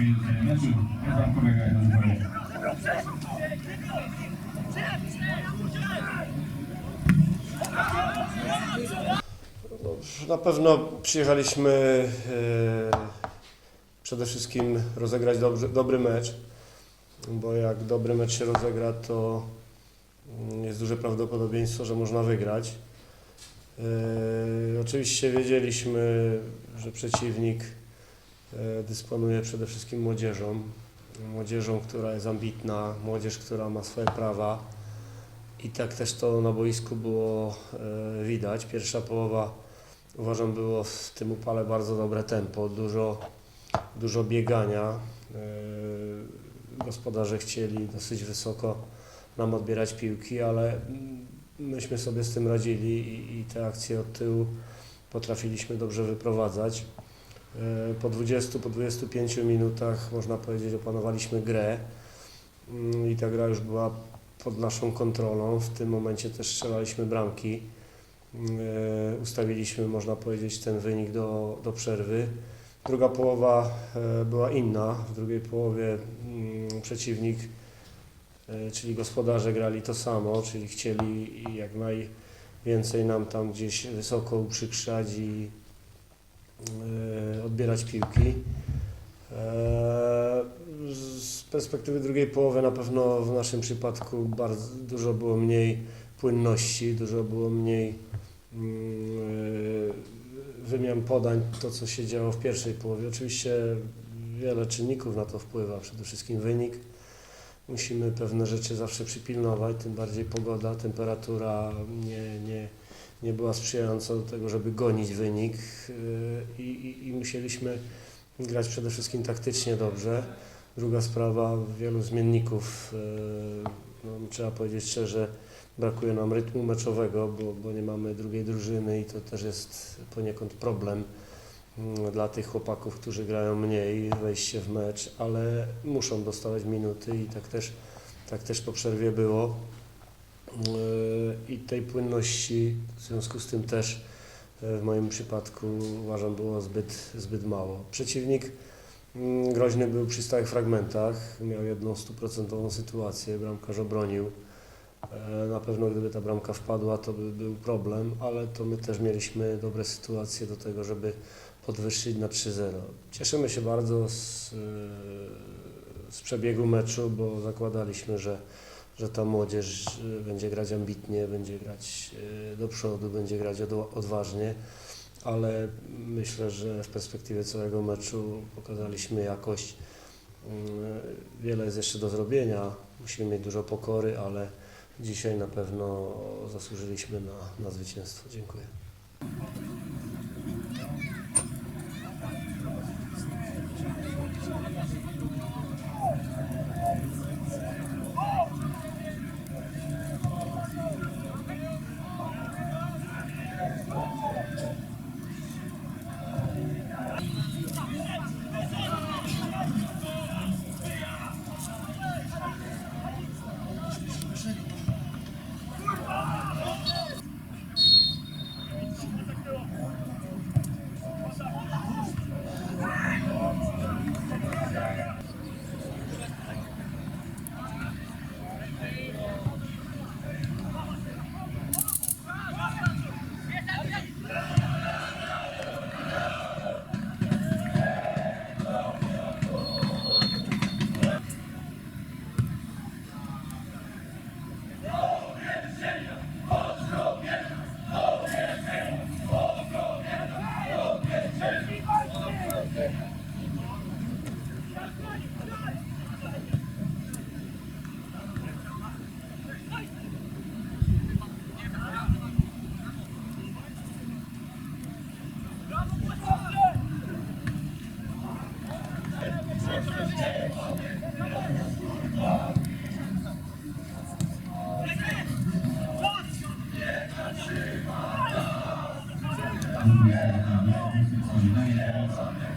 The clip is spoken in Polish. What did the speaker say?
koniec 15 minut meczu. Ja tam kolega jeden powie. Na pewno przyjechaliśmy e, przede wszystkim rozegrać dobrze, dobry mecz, bo jak dobry mecz się rozegra, to mm, jest duże prawdopodobieństwo, że można wygrać. E, oczywiście wiedzieliśmy, że przeciwnik dysponuje przede wszystkim młodzieżą. Młodzieżą, która jest ambitna, młodzież, która ma swoje prawa. I tak też to na boisku było e, widać. Pierwsza połowa uważam było w tym upale bardzo dobre tempo, dużo, dużo biegania. E, Gospodarze chcieli dosyć wysoko nam odbierać piłki, ale myśmy sobie z tym radzili i, i te akcje od tyłu potrafiliśmy dobrze wyprowadzać. E, Po 20, po 25 minutach można powiedzieć opanowaliśmy grę Mm, i ta gra już była pod naszą kontrolą. W tym momencie też strzelaliśmy bramki. E, Ustawiliśmy, można powiedzieć, ten wynik do, do przerwy. Druga połowa e, była inna. W drugiej połowie mm, przeciwnik, czyli gospodarze, grali to samo, czyli chcieli jak najwięcej nam tam gdzieś wysoko uprzykrzać i odbierać piłki. E, Z perspektywy drugiej połowy na pewno w naszym przypadku bardzo dużo było mniej płynności, dużo było mniej mm, e, wymian podań, to co się działo w pierwszej połowie. Oczywiście wiele czynników na to wpływa, przede wszystkim wynik. Musimy pewne rzeczy zawsze przypilnować, tym bardziej pogoda, temperatura nie, nie, nie była sprzyjająca do tego, żeby gonić wynik e, i, i, i musieliśmy grać przede wszystkim taktycznie dobrze. Druga sprawa, wielu zmienników, e, no, trzeba powiedzieć szczerze, brakuje nam rytmu meczowego, bo, bo nie mamy drugiej drużyny i to też jest poniekąd problem mm, dla tych chłopaków, którzy grają mniej, wejście w mecz, ale muszą dostawać minuty i tak też, tak też po przerwie było. E, I tej płynności w związku z tym też e, w moim przypadku uważam było zbyt, zbyt mało. Przeciwnik mm, groźny był przy stałych fragmentach, miał jedną stuprocentową sytuację, bramkarz obronił. E, Na pewno gdyby ta bramka wpadła, to by był problem, ale to my też mieliśmy dobre sytuacje do tego, żeby podwyższyć na 3-0. Cieszymy się bardzo z, z przebiegu meczu, bo zakładaliśmy, że, że ta młodzież e, będzie grać ambitnie, będzie grać e, do przodu, będzie grać od- odważnie, ale myślę, że w perspektywie całego meczu pokazaliśmy jakość. Mm, Wiele jest jeszcze do zrobienia, musimy mieć dużo pokory, ale dzisiaj na pewno zasłużyliśmy na, na zwycięstwo. Dziękuję. ทำงานทำงานที่คุณที่ไม่ได้สอน